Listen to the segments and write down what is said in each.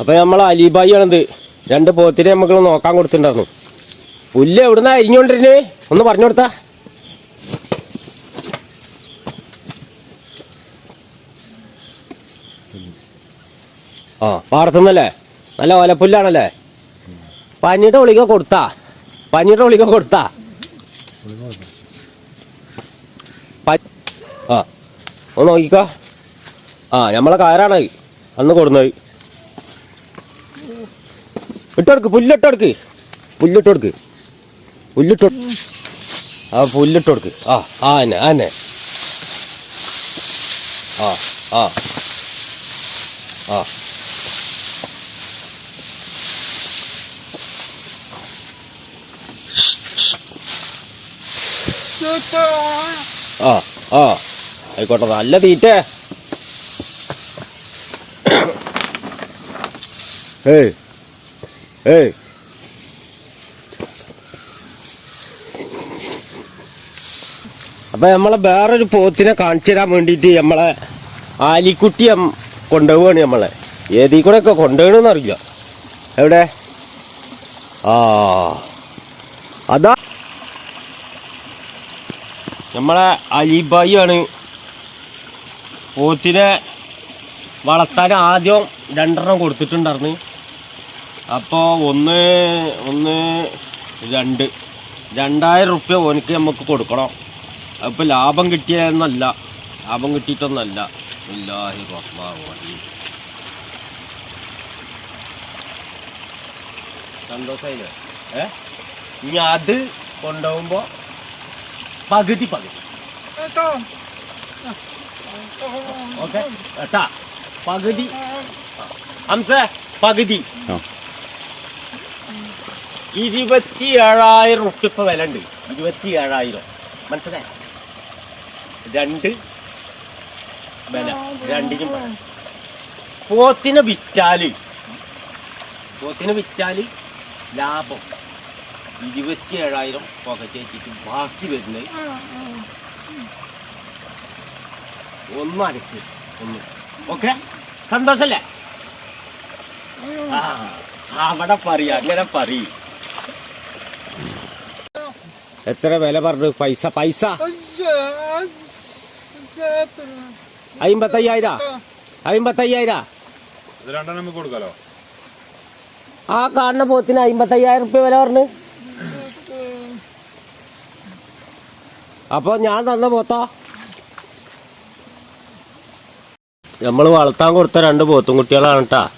അപ്പൊ നമ്മൾ അലിബായി ആണത് രണ്ട് പോത്തിനെ നമുക്ക് നോക്കാൻ കൊടുത്തിട്ടുണ്ടായിരുന്നു. പുല്ല് എവിടുന്ന അരിഞ്ഞോണ്ടിരുന്നേ? ഒന്ന് പറഞ്ഞു കൊടുത്താ. ആ പാടത്തുനിന്നല്ലേ? നല്ല ഓലപ്പുല്ലാണല്ലേ? പനിയുടെ ഗുളിക കൊടുത്താ. പനിയുടെ ഗുളിക കൊടുത്താ. ആ ഒന്ന് നോക്കിക്കോ. ആ നമ്മളെ കാരാണ് അന്ന് കൊടുന്നത്. ഇട്ടെടുക്ക് പുല്ലിട്ടെടുക്ക്. പുല്ലിട്ടെടുക്ക്. പുല്ലിട്ട് ആ പുല്ലിട്ടെടുക്ക്. ആ ആ തന്നെ ആ തന്നെ ആ ആ. ആ. ആ ആ. ആയിക്കോട്ടെ നല്ല തീറ്റ. ഏയ്. ഏയ് അപ്പൊ നമ്മളെ വേറൊരു പോത്തിനെ കാണിച്ചു തരാൻ വേണ്ടിയിട്ട് നമ്മളെ ആലിക്കുട്ടി കൊണ്ടുപോവാണ് നമ്മളെ. ഏതീ കൂടെ ഒക്കെ കൊണ്ടുപോകണമെന്ന് അറിയില്ല. എവിടെ? ആ. അതാ. നമ്മളെ അലിബായി ആണ് പോത്തിനെ വളർത്താൻ ആദ്യം രണ്ടെണ്ണം കൊടുത്തിട്ടുണ്ടായിരുന്നു. അപ്പോൾ ഒന്ന് ഒന്ന് രണ്ട്. രണ്ടായിരം റുപ്യ ഓനിക്ക് നമുക്ക് കൊടുക്കണം. അപ്പോൾ ലാഭം കിട്ടിയെന്നല്ല ലാഭം കിട്ടിയിട്ടൊന്നല്ല. ഇല്ലാഹി റഹ്മാൻ റഹീം. സന്തോഷമായില്ലേ ഏ? ഇനി അത് കൊണ്ടുപോകുമ്പോൾ പകുതി പകുതി. ഓക്കെ? കേട്ടാ പകുതി. ഹംസ പകുതി. ഇരുപത്തി ഏഴായിരം റുപ്യ ഇപ്പൊ വില ഉണ്ട്. ഇരുപത്തി ഏഴായിരം മനസ്സിലായി? രണ്ട് വില. രണ്ടിനും വില. പോത്തിനെ വിറ്റാൽ പോത്തിനെ വിറ്റാൽ ലാഭം. ഇരുപത്തി ഏഴായിരം പുകച്ചേച്ചിട്ട് ബാക്കി വരുന്നത് ഒന്ന് അരക്ക് ഒന്ന്. ഓക്കെ? സന്തോഷല്ലേ? ആ അവിടെ പറയാ അങ്ങനെ പറയും. എത്ര വില പറഞ്ഞു? പൈസ പൈസ. കൊടുക്കാലോ? ആ കാണുന്ന പോത്തിന് അമ്പത്തയ്യായിരം റുപ്യ വില പറഞ്ഞു. അപ്പൊ ഞാൻ തന്ന പോത്തോ. നമ്മൾ വളർത്താൻ കൊടുത്ത രണ്ട് പോത്തും കുട്ടികളാണ് കേട്ടാ.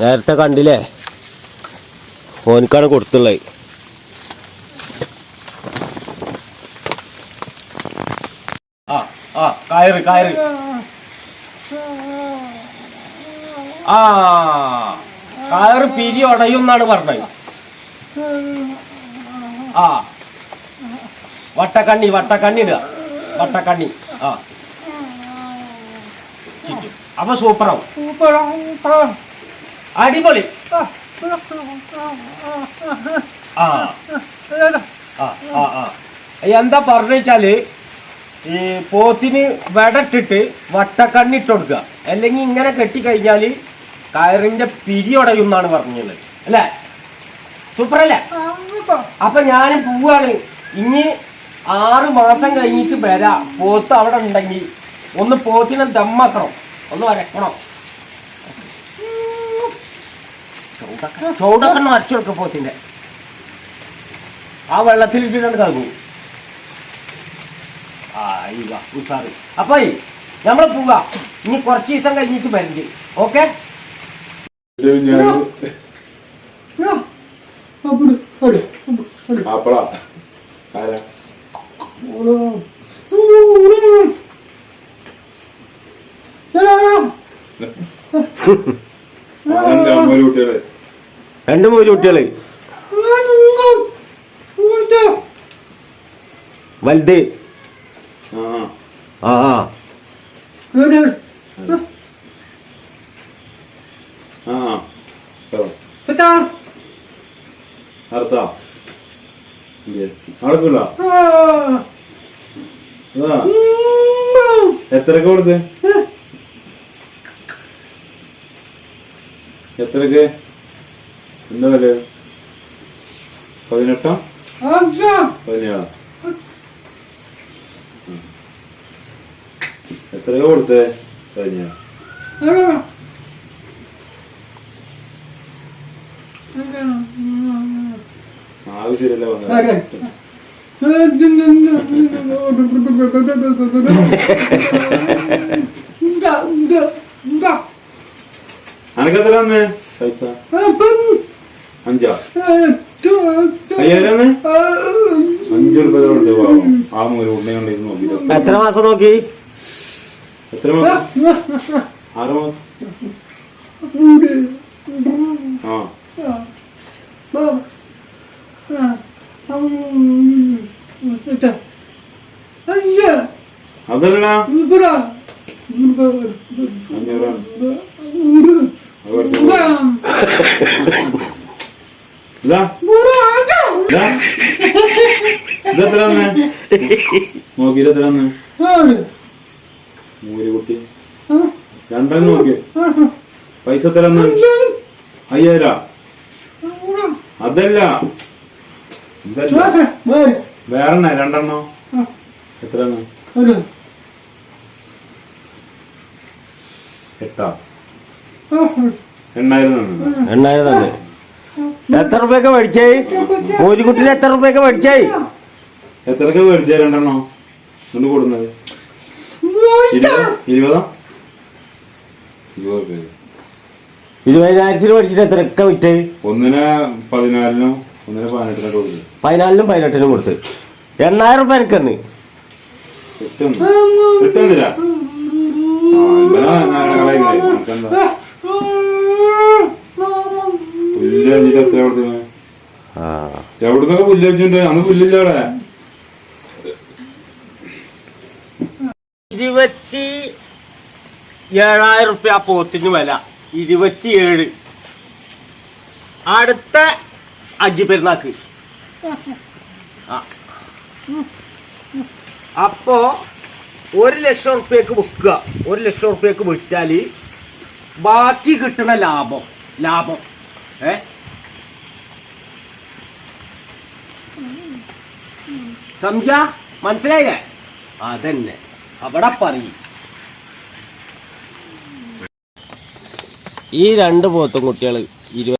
നേരത്തെ കണ്ടില്ലേ? ഓനിക്കാണ് കൊടുത്തുള്ളത്. ആ ആ കയറ് കയറ്. ആ കയറ് പിരി ഉടയും എന്നാണ് പറഞ്ഞത്. ആ. വട്ടക്കണ്ണി വട്ടക്കണ്ണി ഇടുക. വട്ടക്കണ്ണി ആ. അപ്പൊ സൂപ്പറാവും. അടിപൊളി. ആ. ആ ആ എന്താ പറഞ്ഞു വെച്ചാൽ ഈ പോത്തിന് വെടട്ടിട്ട് വട്ടക്കണ്ണിട്ട് കൊടുക്കുക അല്ലെങ്കിൽ ഇങ്ങനെ കെട്ടിക്കഴിഞ്ഞാൽ കയറിന്റെ പിരി ഉടയും എന്നാണ് പറഞ്ഞത് അല്ലേ? സൂപ്പറല്ലേ? അപ്പൊ ഞാനും പോവാണ്. ഇനി ആറ് മാസം കഴിഞ്ഞിട്ട് വരാ. പോത്ത് അവിടെ ഉണ്ടെങ്കിൽ ഒന്ന് പോത്തിനെ ദമ്മാക്കണം. ഒന്ന് വരക്കണം. ചൂടൊക്കെ ഒന്ന് വരച്ചു കൊടുക്കും പോത്തിന്റെ ആ ആ ഇല്ല ഉസാറ്. അപ്പൊ നമ്മൾ പോവാ. ഇനി കുറച്ച് ദിവസം കഴിഞ്ഞിട്ട് വരണ്ട് ഓക്കെ രണ്ട് മൂന്ന് കുട്ടികൾ. വലുത്. ആ നടക്കില്ല എത്രക്ക് കൊടുത്ത് എത്രക്ക്? എന്താ വില? പതിനെട്ടോ? പതിനേഴോ? എത്രയോ കൊടുത്തേ? പതിനേഴ് ആവശ്യമില്ല അനക്കെത്ര പൈസ. അഞ്ചാ? അയ്യായിരം അഞ്ചു രൂപ ആ എത്ര മാസം നോക്കി? എത്ര മാസം ആറ് മാസം ആ. അതല്ല നോക്കി ഇതെത്ര വന്ന് മൂരി കുട്ടി രണ്ടെണ്ണം നോക്കി. പൈസ തരാന്ന് അയ്യായിര. അതല്ല. ഇതല്ല. വേറെ. രണ്ടെണ്ണോ? എത്ര എട്ടാ? എണ്ണായിരം എണ്ണായിരം എത്ര റുപ്യൊക്കെ മേടിച്ചേ? മോജിക്കുട്ടിന് എത്ര റുപ്യൊക്കെ മേടിച്ചേ? എത്രക്ക് മേടിച്ച രണ്ടെണ്ണോ? കൊണ്ട് കൊടുക്കുന്നത് ഇരുപതാ ഇരുപതാ ഇരുപത് രൂപ ഇരുപതിനായിരത്തിന് മേടിച്ചിട്ട് എത്രയൊക്കെ വിറ്റ്? ഒന്നിന് പതിനാലിനോ ഒന്നിന് പതിനെട്ടിനൊക്കെ കൊടുത്തു. പതിനാലിനും പതിനെട്ടിനും കൊടുത്ത്. എണ്ണായിരം റുപ്യ എനിക്കെന്ന് എത്ര എവിടുന്നൊക്കെ പുല്ല് വെച്ചിട്ടുണ്ട് അന്ന് പുല്ലില്ല അവിടെ. ഇരുപത്തി ഏഴായിരം റുപ്യ പോത്തിന് വില. ഇരുപത്തിയേഴ്. അടുത്ത അജി പെരുന്നാക്ക്. അപ്പോ ഒരു ലക്ഷം റുപ്യക്ക് വിൽക്കുക. ഒരു ലക്ഷം റുപ്യക്ക് വിറ്റാൽ ബാക്കി കിട്ടുന്ന ലാഭം. ലാഭം. ഏ? സംജ മനസ്സിലായില്ലേ? അതന്നെ. അവിടെ പറയും. ഈ രണ്ട് പോത്തും കുട്ടികൾ ഇരുപത്